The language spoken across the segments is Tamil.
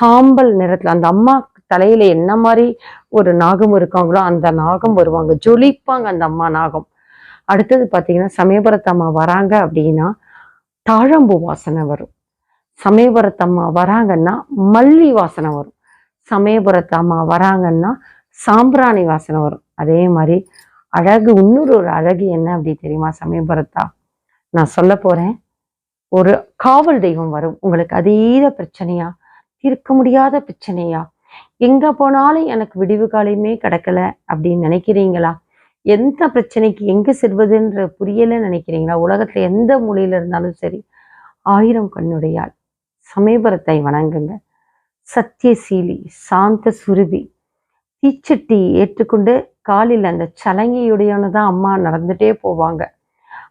சாம்பல் நிறத்துல அந்த அம்மா தலையில என்ன மாதிரி ஒரு நாகம் இருக்காங்களோ அந்த நாகம் வருவாங்க. ஜொலிப்பாங்க அந்த அம்மா நாகம். அடுத்தது பார்த்தீங்கன்னா சமயபுரத்தம்மா வராங்க அப்படின்னா தாழம்பு வாசனை வரும். சமயபுரத்தம்மா வராங்கன்னா மல்லி வாசனை வரும். சமயபுரத்தம்மா வராங்கன்னா சாம்பிராணி வாசனை வரும். அதே மாதிரி அழகு இன்னொரு ஒரு அழகு என்ன அப்படி தெரியுமா? சமயபுரத்தா நான் சொல்ல போறேன். ஒரு காவல் தெய்வம் வரும். உங்களுக்கு அதீத பிரச்சனையா? தீர்க்க முடியாத பிரச்சனையா? எங்க போனாலும் எனக்கு விடிவு காலையுமே கிடக்கல அப்படின்னு நினைக்கிறீங்களா? எந்த பிரச்சனைக்கு எங்க செல்வதுன்ற புரியல நினைக்கிறீங்களா? உலகத்துல எந்த மூலையில இருந்தாலும் சரி ஆயிரம் கண்ணுடையாள் சமயபுரத்தை வணங்குங்க. சத்தியசீலி சாந்த சுருபி தீச்சட்டி ஏற்றுக்கொண்டு காலில் அந்த சலங்கையுடையவனு தான் அம்மா நடந்துட்டே போவாங்க.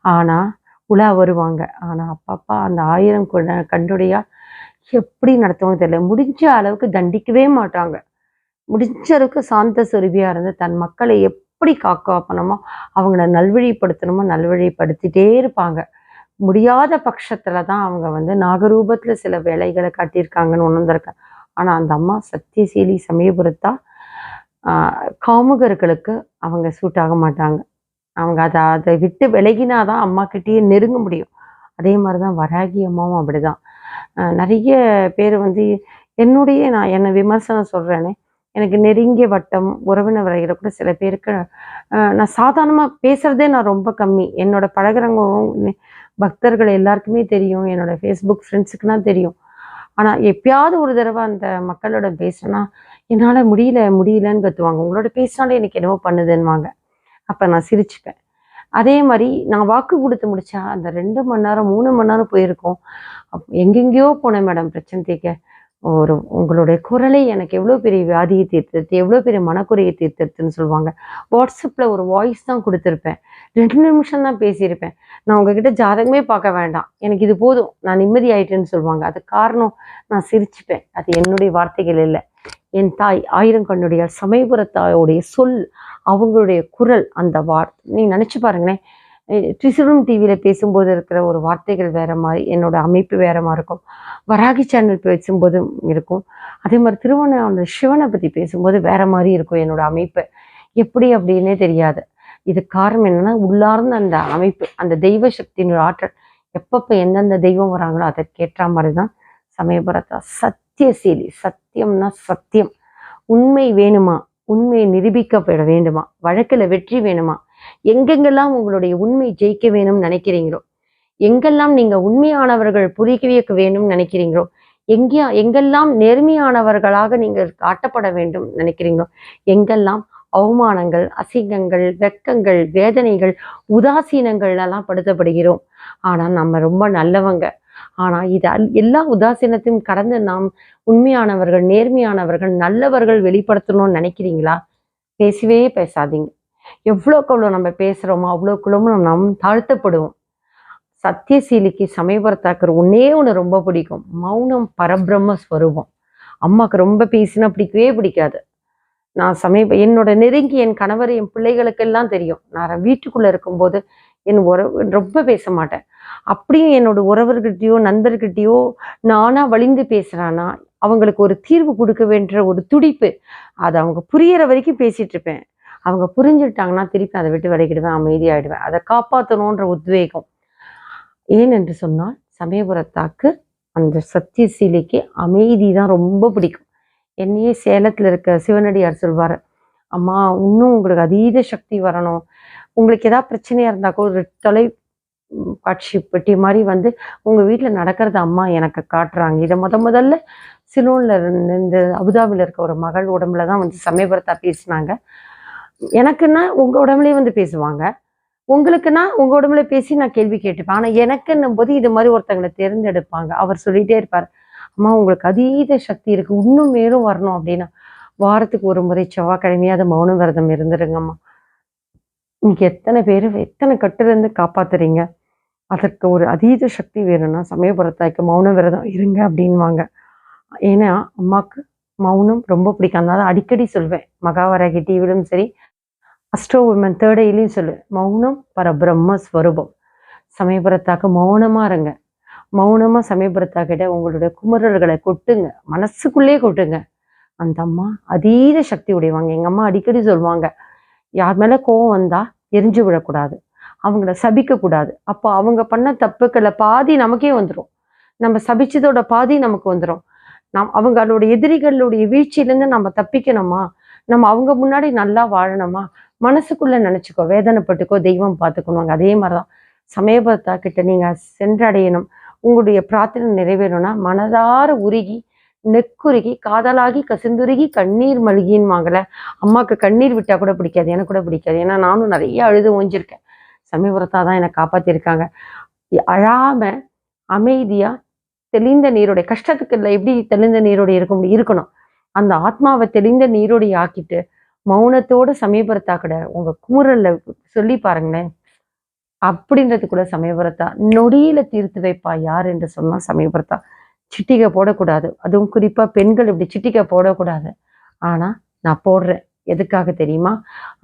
ஆனா உலா வருவாங்க. ஆனா அப்பப்பா அந்த ஆயிரம் கொண்ட- கண்டுடையா எப்படி நடத்துவாங்க தெரியல. முடிஞ்ச அளவுக்கு தண்டிக்கவே மாட்டாங்க. முடிஞ்ச அளவுக்கு சாந்த சுரபியா இருந்து தன் மக்களை எப்படி காக்காப்பணுமோ அவங்கள நல்வழிப்படுத்தணுமோ நல்வழிப்படுத்திட்டே இருப்பாங்க. முடியாத பட்சத்துல தான் அவங்க வந்து நாகரூபத்துல சில வேலைகளை காட்டியிருக்காங்கன்னு உணர்ந்திருக்கேன் ஆனா அந்த அம்மா சத்தியசீலி சமயபுரத்தா காமுகர்களுக்கு அவங்க சூட் ஆக மாட்டாங்க. அவங்க அதை அதை விட்டு விலகினாதான் அம்மா கிட்டேயே நெருங்க முடியும். அதே மாதிரி தான் வராகி அம்மாவும் அப்படிதான். தான் நிறைய பேர் வந்து என்னுடைய நான் என்னை விமர்சனம் சொல்றேனே எனக்கு நெருங்கிய வட்டம் உறவினர் வரைகிற கூட சில பேருக்கு நான் சாதாரணமாக பேசுகிறதே நான் ரொம்ப கம்மி. என்னோட பழகுறவங்க பக்தர்கள் எல்லாருக்குமே தெரியும். என்னோட ஃபேஸ்புக் ஃப்ரெண்ட்ஸுக்குனா தெரியும். ஆனால் எப்பயாவது ஒரு தடவை அந்த மக்களோட பேசுனா என்னால் முடியல முடியலன்னு கத்துவாங்க. உங்களோட பேசினாலே எனக்கு என்னவோ பண்ணுதுன்னுவாங்க. அப்போ நான் சிரிச்சுப்பேன். அதே மாதிரி நான் வாக்கு கொடுத்து முடிச்சா அந்த ரெண்டு மணி நேரம் மூணு மணி நேரம் போயிருக்கோம். எங்கெங்கேயோ போனேன் மேடம் பிரச்சனை தீர்க்க. ஒரு உங்களுடைய குரலை எனக்கு எவ்வளோ பெரிய வியாதியை தீர்த்தெடுத்து எவ்வளோ பெரிய மனக்குறையை தீர்த்தெடுத்துன்னு சொல்லுவாங்க. வாட்ஸ்அப்பில் ஒரு வாய்ஸ் தான் கொடுத்துருப்பேன். ரெண்டு நிமிஷம் தான் பேசியிருப்பேன். நான் உங்ககிட்ட ஜாதகமே பார்க்க வேண்டாம். எனக்கு இது போதும் நான் நிம்மதி ஆயிட்டேன்னு சொல்லுவாங்க. அது காரணம் நான் சிரிச்சுப்பேன். அது என்னுடைய வார்த்தைகள் இல்லை. என் தாய் ஆயிரம் கண்ணுடைய சமயபுர தாயோடைய சொல் அவங்களுடைய குரல் அந்த வார்த்தை. நீங்கள் நினச்சி பாருங்களேன். ட்ரிசுரம் டிவியில் பேசும்போது இருக்கிற ஒரு வார்த்தைகள் வேற மாதிரி என்னோட அமைப்பு வேற மாதிரி இருக்கும். வராகி சேனல் பேசும்போதும் இருக்கும். அதே மாதிரி திருவண்ணாமலை சிவனை பற்றி பேசும்போது வேற மாதிரி இருக்கும் என்னோட அமைப்பு. எப்படி அப்படின்னே தெரியாது. இது காரணம் என்னன்னா உள்ளார்ந்த அந்த அமைப்பு அந்த தெய்வ சக்தியின் ஆற்றல் எப்பப்போ எந்தெந்த தெய்வம் வராங்களோ அதற்கேற்ற மாதிரி தான் சமயபுரத்தா. சத்தியசீலி சத்தியம்னா சத்தியம். உண்மை வேணுமா? உண்மை நிரூபிக்கப்பட வேண்டுமா? வழக்குல வெற்றி வேணுமா? எங்கெங்கெல்லாம் உங்களுடைய உண்மை ஜெயிக்க வேணும்னு நினைக்கிறீங்களோ? எங்கெல்லாம் நீங்க உண்மையானவர்கள் புரிய வைக்க வேணும்னு நினைக்கிறீங்களோ? எங்கே எங்கெல்லாம் நேர்மையானவர்களாக நீங்கள் காட்டப்பட வேண்டும் நினைக்கிறீங்களோ? எங்கெல்லாம் அவமானங்கள் அசிங்கங்கள் வெக்கங்கள் வேதனைகள் உதாசீனங்கள் எல்லாம் படுத்தப்படுகிறோம்? ஆனா நம்ம ரொம்ப நல்லவங்க. ஆனா இது எல்லா உதாசீனத்தையும் கடந்து நாம் உண்மையானவர்கள் நேர்மையானவர்கள் நல்லவர்கள் வெளிப்படுத்தணும்னு நினைக்கிறீங்களா? பேசவே பேசாதீங்க. எவ்வளோக்கு அவ்வளோ நம்ம பேசுகிறோமோ அவ்வளோக்குள்ளமோ நாம் தாழ்த்தப்படுவோம். சத்தியசீலிக்கு சமயபுரத்தாக்குற ஒன்னே ஒன்று ரொம்ப பிடிக்கும். மௌனம் பரபிரம்ம ஸ்வரூபம். அம்மாவுக்கு ரொம்ப பேசினா பிடிக்கவே பிடிக்காது. நான் சமீப என்னோட நெருங்கி என் கணவர் என் பிள்ளைகளுக்கெல்லாம் தெரியும். நான் வீட்டுக்குள்ள இருக்கும்போது என் உறவு ரொம்ப பேச மாட்டேன். அப்படியும் என்னோட உறவர்கிட்டயோ நண்பர்கிட்டயோ நானா வலிந்து பேசுறானா அவங்களுக்கு ஒரு தீர்வு கொடுக்க வேண்டிய ஒரு துடிப்பு அது அவங்க புரியற வரைக்கும் பேசிட்டு இருப்பேன். அவங்க புரிஞ்சுட்டாங்கன்னா திருப்பி அதை விட்டு விலகிடுவேன் அமைதியாயிடுவேன். அதை காப்பாற்றணுன்ற உத்வேகம். ஏனென்று சொன்னால் சமயபுரத்தாக்கு அந்த சத்தியசீலைக்கு அமைதி தான் ரொம்ப பிடிக்கும். என்னையே சேலத்தில் இருக்க சிவனடியார் சொல்வார் அம்மா இன்னும் உங்களுக்கு அதீத சக்தி வரணும். உங்களுக்கு ஏதாவது பிரச்சனையாக இருந்தால் கூட ஒரு தொலை காட்சி பெட்டி மாதிரி வந்து உங்கள் வீட்டில் நடக்கிறத அம்மா எனக்கு காட்டுறாங்க. இதை முத முதல்ல சிலோனில் இருந்து இந்த அபுதாபியில் இருக்க ஒரு மகள் உடம்புல தான் வந்து சமயபுரத்தா பேசினாங்க. எனக்குன்னா உங்கள் உடம்புலயே வந்து பேசுவாங்க. உங்களுக்குன்னா உங்க உடம்புல பேசி நான் கேள்வி கேட்டுப்பேன். ஆனா எனக்குன்னும் போது இது மாதிரி ஒருத்தங்களை தேர்ந்தெடுப்பாங்க. அவர் சொல்லிட்டே இருப்பார் அம்மா உங்களுக்கு அதீத சக்தி இருக்கு. இன்னும் மேலும் வரணும் அப்படின்னா வாரத்துக்கு ஒரு முறை செவ்வாய்க்கிழமையாவது மௌன விரதம் இருந்துருங்கம்மா. இன்னைக்கு எத்தனை பேர் எத்தனை கட்டுலேருந்து காப்பாத்துறீங்க? அதற்கு ஒரு அதீத சக்தி வேணும்னா சமயபுரத்தாய்க்கு மௌன விரதம் இருங்க அப்படின்வாங்க. ஏன்னா அம்மாவுக்கு மௌனம் ரொம்ப பிடிக்கும். அதனால அடிக்கடி சொல்வேன். மகாவராகி டிவிலும் சரி அஸ்ட்ரோ உமன் தேர்டையிலையும் சொல்லு மௌனம் பரபிரம்ம ஸ்வரூபம். சமயபுரத்தாக்க மௌனமாக இருங்க. மௌனமாக சமயபுரத்தாக்கிட்ட உங்களுடைய குமரர்களை கொட்டுங்க. மனசுக்குள்ளேயே கொட்டுங்க. அந்த அம்மா அதீத சக்தி உடையவாங்க. எங்கள் அம்மா அடிக்கடி சொல்லுவாங்க யார் மேல கோவம் வந்தா எரிஞ்சு விடக்கூடாது அவங்கள சபிக்க கூடாது அப்போ அவங்க பண்ண தப்புக்களை பாதி நமக்கே வந்துடும் நம்ம சபிச்சதோட பாதி நமக்கு வந்துடும் நம் அவங்களோட எதிரிகளுடைய வீழ்ச்சியிலேருந்து நம்ம தப்பிக்கணுமா? நம்ம அவங்க முன்னாடி நல்லா வாழணுமா? மனசுக்குள்ள நினச்சிக்கோ வேதனைப்பட்டுக்கோ தெய்வம் பார்த்துக்கணுவாங்க. அதே மாதிரிதான். சமயபுரத்தா கிட்ட நீங்க சென்றடையணும். உங்களுடைய பிரார்த்தனை நிறைவேறணும்னா மனதார உருகி நெக்குருகி காதலாகி கசிந்துருகி கண்ணீர் மல்கின்வாங்கல்ல அம்மாவுக்கு கண்ணீர் விட்டா கூட பிடிக்காது எனக்கு கூட பிடிக்காது. ஏன்னா நானும் நிறைய அழுது ஓஞ்சிருக்கேன். சமயபுரத்தா தான் என்னை காப்பாத்திருக்காங்க. அழாம அமைதியா தெளிந்த நீரோடைய கஷ்டத்துக்கு இல்லை எப்படி தெளிந்த நீரோடைய இருக்க முடியும்? இருக்கணும். அந்த ஆத்மாவை தெளிந்த நீரோடைய ஆக்கிட்டு மௌனத்தோட சமயபுரத்தா கூட உங்க குமுறல்ல சொல்லி பாருங்களேன். அப்படின்றது கூட சமயபுரத்தா நொடியில தீர்த்து வைப்பா யார் என்று சொன்னா சமயபுரத்தா சிட்டிகை போடக்கூடாது. அதுவும் குறிப்பாக பெண்கள் இப்படி சிட்டிகை போடக்கூடாது. ஆனால் நான் போடுறேன். எதுக்காக தெரியுமா?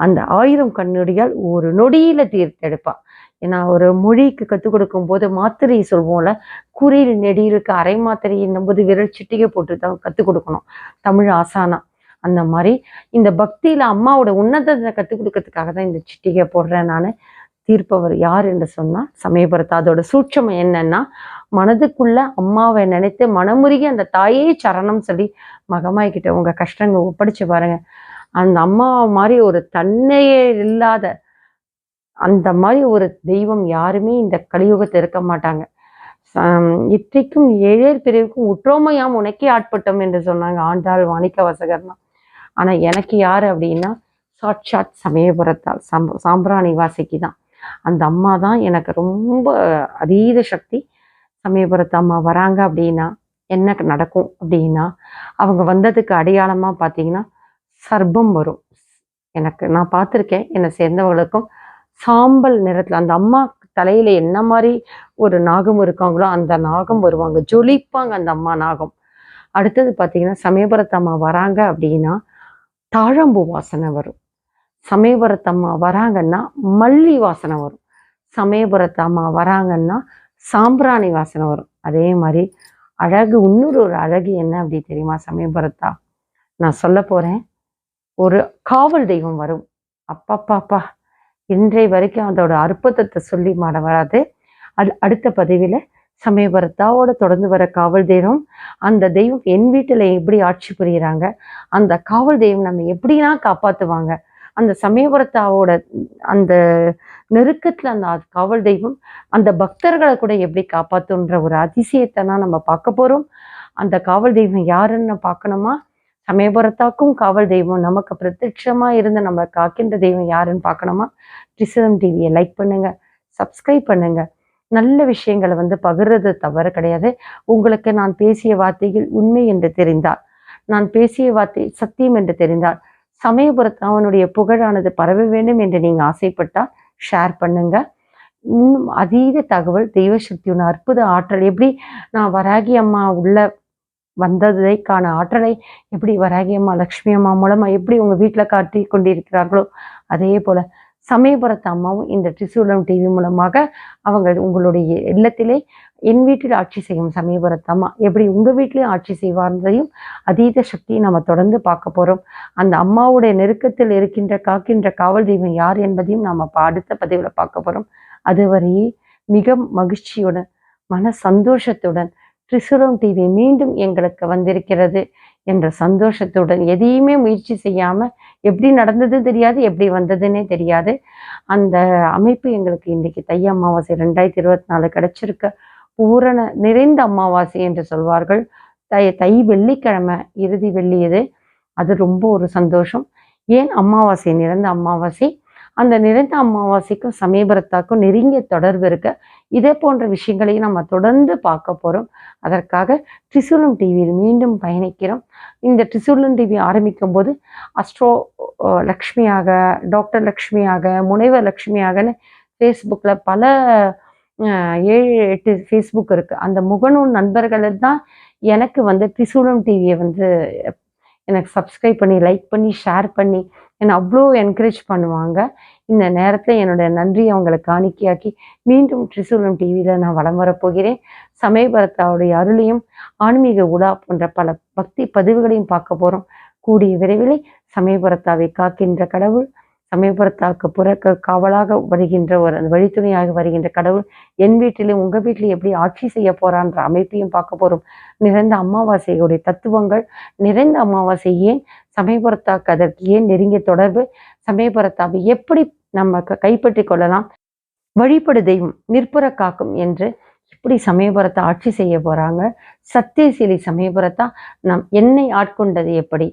அந்த ஆயிரம் கண்ணுடியால் ஒரு நொடியில் தீர்த்தெடுப்பா. ஏன்னா ஒரு மொழிக்கு கற்றுக் கொடுக்கும் போது மாத்திரை சொல்வோம்ல குறியில் நெடியிலுக்கு அரை மாத்திரை என்னும்போது விரல் சிட்டிகை போட்டு தான் கற்றுக் கொடுக்கணும். தமிழ் ஆசானா. அந்த மாதிரி இந்த பக்தியில் அம்மாவோட உன்னதத்தை கற்றுக் கொடுக்கறதுக்காக தான் இந்த சிட்டிகை போடுறேன் நான். தீர்ப்பவர் யார் என்று சொன்னால் சமயபுரத்தை. அதோட சூட்சம் என்னன்னா மனதுக்குள்ள அம்மாவை நினைத்து மனமுருகி அந்த தாயே சரணம் சொல்லி மகமாய்கிட்ட உங்கள் உங்க கஷ்டங்கள் ஒப்படைச்சு பாருங்க. அந்த அம்மா மாதிரி ஒரு தன்னையே இல்லாத அந்த மாதிரி ஒரு தெய்வம் யாருமே இந்த கலியுகத்தில் இருக்க மாட்டாங்க. சம், இற்றைக்கும் ஏழேர் பிரிவுக்கும் உற்றோமையாம் உனக்கே ஆட்பட்டோம் என்று சொன்னாங்க ஆண்டாள் வாணிக்க வசகர்னா ஆனா எனக்கு யாரு அப்படின்னா சாட்சாத் சமயபுரத்தால் சாம் சாம்பிராணி வாசிக்கு தான் அந்த அம்மா தான் எனக்கு ரொம்ப அதீத சக்தி. சமயபுரத்து அம்மா வராங்க அப்படின்னா என்ன நடக்கும் அப்படின்னா அவங்க வந்ததுக்கு அடையாளமாக பார்த்தீங்கன்னா சர்ப்பம் வரும். எனக்கு நான் பார்த்துருக்கேன். என்னை சேர்ந்தவங்களுக்கும் சாம்பல் நிறத்தில் அந்த அம்மா தலையில என்ன மாதிரி ஒரு நாகம் இருக்காங்களோ அந்த நாகம் வருவாங்க. ஜொலிப்பாங்க அந்த அம்மா நாகம். அடுத்தது பார்த்தீங்கன்னா சமயபுரத்து அம்மா வராங்க அப்படின்னா தாழம்பு வாசனை வரும். சமயபுரத்து அம்மா வராங்கன்னா மல்லி வாசனை வரும். சமயபுரத்து அம்மா வராங்கன்னா சாம்பிராணி வாசனை வரும். அதே மாதிரி அழகு இன்னொரு ஒரு அழகு என்ன அப்படி தெரியுமா சமயபுரத்தா? நான் சொல்ல போறேன். ஒரு காவல் தெய்வம் வரும். அப்பப்பாப்பா. இன்றைய வரைக்கும் அதோட அற்புதத்தை சொல்லி மாட வராது. அது அடுத்த பதிவில் சமயபுரத்தாவோட தொடர்ந்து வர காவல் தெய்வம் அந்த தெய்வம் என் வீட்டில் எப்படி ஆட்சி புரியுறாங்க அந்த காவல் தெய்வம் நம்ம எப்படிலாம் காப்பாற்றுவாங்க அந்த சமயபுரத்தாவோட அந்த நெருக்கத்தில் அந்த காவல் தெய்வம் அந்த பக்தர்களை கூட எப்படி காப்பாத்துன்ற ஒரு அதிசயத்தை தான் நம்ம பார்க்க போகிறோம் அந்த காவல் தெய்வம் யாருன்னு பார்க்கணுமா? சமயபுரத்தாக்கும் காவல் தெய்வம் நமக்கு பிரத்யட்சமா இருந்து நம்ம காக்கின்ற தெய்வம் யாருன்னு பார்க்கணுமா? ட்ரிசலம் டிவியை லைக் பண்ணுங்க சப்ஸ்கிரைப் பண்ணுங்க. நல்ல விஷயங்களை வந்து பகிர்றது தவறு கிடையாது. உங்களுக்கு நான் பேசிய வார்த்தையில் உண்மை என்று தெரிந்தால் நான் பேசிய வார்த்தை சத்தியம் என்று தெரிந்தால் சமயபுரத்து அவனுடைய புகழானது பரவ வேண்டும் என்று நீங்கள் ஆசைப்பட்டால் ஷேர் பண்ணுங்க. இன்னும் அதீத தகவல் தெய்வ சக்தியோட அற்புத ஆற்றல் எப்படி நான் வராகி அம்மா உள்ள வந்ததைக்கான ஆற்றலை எப்படி வராகி அம்மா லக்ஷ்மி அம்மா மூலமா எப்படி உங்க வீட்டில் காட்டி கொண்டிருக்கிறார்களோ அதே போல சமயபுரத்து அம்மாவும் இந்த திரிசூலம் டிவி மூலமாக அவங்க உங்களுடைய இல்லத்திலே என் வீட்டில் ஆட்சி செய்யும் சமயபுரத்து அம்மா. எப்படி உங்க வீட்டிலையும் ஆட்சி செய்வார்ன்றதையும் அதீத சக்தியை நம்ம தொடர்ந்து பார்க்க போறோம். அந்த அம்மாவுடைய நெருக்கத்தில் இருக்கின்ற காக்கின்ற காவல் தெய்வம் யார் என்பதையும் நாம அடுத்த பதிவில் பார்க்க போறோம். அதுவரையே மிக மகிழ்ச்சியுடன் மன சந்தோஷத்துடன் திரிசுரம் டிவி மீண்டும் எங்களுக்கு வந்திருக்கிறது என்ற சந்தோஷத்துடன் எதையுமே முயற்சி செய்யாம எப்படி நடந்தது தெரியாது எப்படி வந்ததுன்னே தெரியாது. அந்த அமைப்பு எங்களுக்கு இன்னைக்கு தை அமாவாசை ரெண்டாயிரத்தி இருபத்தி நாலு கிடைச்சிருக்க. பூரண நிறைந்த அமாவாசை என்று சொல்வார்கள். தை தை வெள்ளிக்கிழமை இறுதி வெள்ளி இது. அது ரொம்ப ஒரு சந்தோஷம். ஏன் அமாவாசை நிறைந்த அமாவாசை? அந்த நிறைந்த அமாவாசைக்கும் சமயபுரத்தாக்கும் நெருங்கிய தொடர்பு இருக்க இதே போன்ற விஷயங்களையும் நம்ம தொடர்ந்து பார்க்க போறோம். அதற்காக ட்ரிசூலம் டிவியில் மீண்டும் பயணிக்கிறோம். இந்த ட்ரிசூலம் டிவி ஆரம்பிக்கும் போது அஸ்ட்ரோ லக்ஷ்மியாக டாக்டர் லக்ஷ்மியாக முனைவர் லக்ஷ்மியாகன்னு ஃபேஸ்புக்கில் பல ஏழு எட்டு ஃபேஸ்புக் இருக்கு. அந்த முகநூல் நண்பர்கள் தான் எனக்கு வந்து ட்ரிசூலம் டிவியை வந்து எனக்கு சப்ஸ்கிரைப் பண்ணி லைக் பண்ணி ஷேர் பண்ணி என்னை அவ்வளோ என்கரேஜ் பண்ணுவாங்க. இந்த நேரத்தில் என்னுடைய நன்றியை அவங்களை காணிக்கையாக்கி மீண்டும் ட்ரிசூலம் டிவியில் நான் வலம் வரப்போகிறேன் சமயபுரத்தாவுடைய அருளையும் ஆன்மீக உலா போன்ற பல பக்தி பதிவுகளையும் பார்க்க போகிறோம் கூடிய விரைவில் சமயபுரத்தாவை காக்கின்ற கடவுள் சமயபுரத்தாக்கு புறக்க காவலாக வருகின்ற ஒரு அந்த வழித்துணையாக வருகின்ற கடவுள் என் வீட்டிலும் உங்கள் வீட்டிலும் எப்படி ஆட்சி செய்ய போறான்ற அமைப்பையும் பார்க்க போகிறோம் நிறைந்த அமாவாசையுடைய தத்துவங்கள் நிறைந்த அமாவாசை ஏன் சமயபுரத்தாக்கு அதற்கு ஏன் நெருங்கிய தொடர்பு சமயபுரத்தாவை எப்படி நம்ம க- கைப்பற்றிக் கொள்ளலாம் வழிபடு தெய்வம் நிற்புற காக்கும் என்று இப்படி சமயபுரத்தை ஆட்சி செய்ய போறாங்க? சத்தியசீலி சமயபுரத்தா? நம் என்னை ஆட்கொண்டது எப்படி?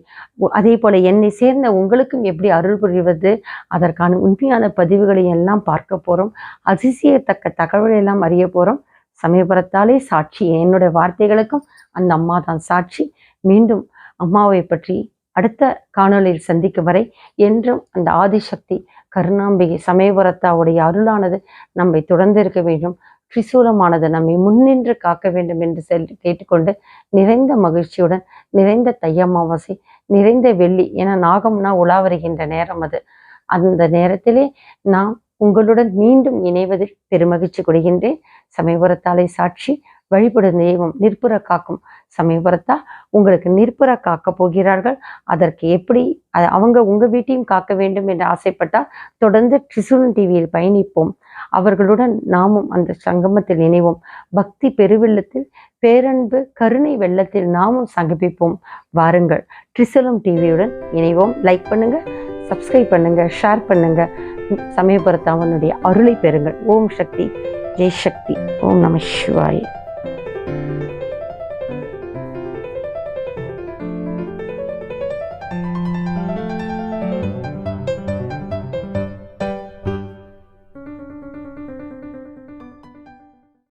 அதே போல என்னை சேர்ந்த உங்களுக்கும் எப்படி அருள் புரிவது? அதற்கான உண்மையான பதிவுகளை எல்லாம் பார்க்க போறோம். அதிசயத்தக்க தகவலை எல்லாம் அறிய போறோம். சமயபுரத்தாலே சாட்சி. என்னுடைய வார்த்தைகளுக்கும் அந்த அம்மா தான் சாட்சி. மீண்டும் அம்மாவை பற்றி அடுத்த காணொளியில் சந்திக்கும் வரை என்றும் அந்த ஆதிசக்தி கருணாம்பிகை சமயபுரத்தாவுடைய அருளானது நம்மை தொடர்ந்து இருக்க வேண்டும். திரிசூலமானது நம்மை முன்னின்று காக்க வேண்டும் என்று செல் கேட்டுக்கொண்டு நிறைந்த மகிழ்ச்சியுடன் நிறைந்த தை அமாவாசை நிறைந்த வெள்ளி என நாகம்னா உலா வருகின்ற நேரம் அது. அந்த நேரத்திலே நாம் உங்களுடன் மீண்டும் இணைவதில் பெருமகிழ்ச்சி கொள்கின்றேன். சமயபுரத்தாலே சாட்சி வழிபடும் தெய்வம் நிற்புற காக்கும். சமயபுரத்தா உங்களுக்கு நிற்புற காக்க போகிறார்கள். அதற்கு எப்படி அவங்க உங்க வீட்டையும் காக்க வேண்டும் என்று ஆசைப்பட்டால் தொடர்ந்து ட்ரிசூலன் டிவியில் பயணிப்போம். அவர்களுடன் நாமும் அந்த சங்கமத்தில் இணைவோம். பக்தி பெருவெள்ளத்தில் பேரன்பு கருணை வெள்ளத்தில் நாமும் சங்கமிப்போம். வாருங்கள் ட்ரிசலம் டிவியுடன் இணைவோம். லைக் பண்ணுங்க சப்ஸ்கிரைப் பண்ணுங்க ஷேர் பண்ணுங்க. சமயபுரத்தாமனுடைய அருளை பெறுங்கள். ஓம் சக்தி ஜெய் சக்தி. ஓம் நம சிவாய.